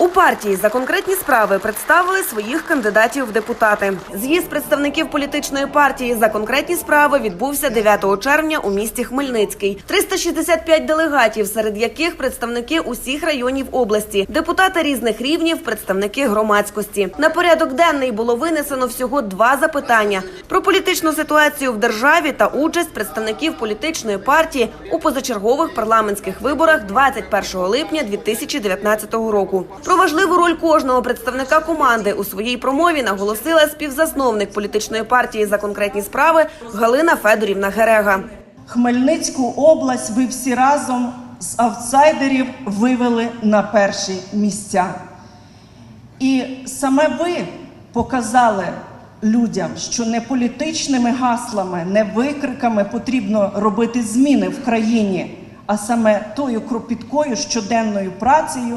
У партії за конкретні справи представили своїх кандидатів в депутати. З'їзд представників політичної партії за конкретні справи відбувся 9 червня у місті Хмельницький. 365 делегатів, серед яких представники усіх районів області, депутати різних рівнів, представники громадськості. На порядок денний було винесено всього два запитання про політичну ситуацію в державі та участь представників політичної партії у позачергових парламентських виборах 21 липня 2019 року. Про важливу роль кожного представника команди у своїй промові наголосила співзасновник політичної партії за конкретні справи Галина Федорівна Герега. Хмельницьку область ви всі разом з аутсайдерів вивели на перші місця. І саме ви показали людям, що не політичними гаслами, не викриками потрібно робити зміни в країні, а саме тою кропіткою щоденною працею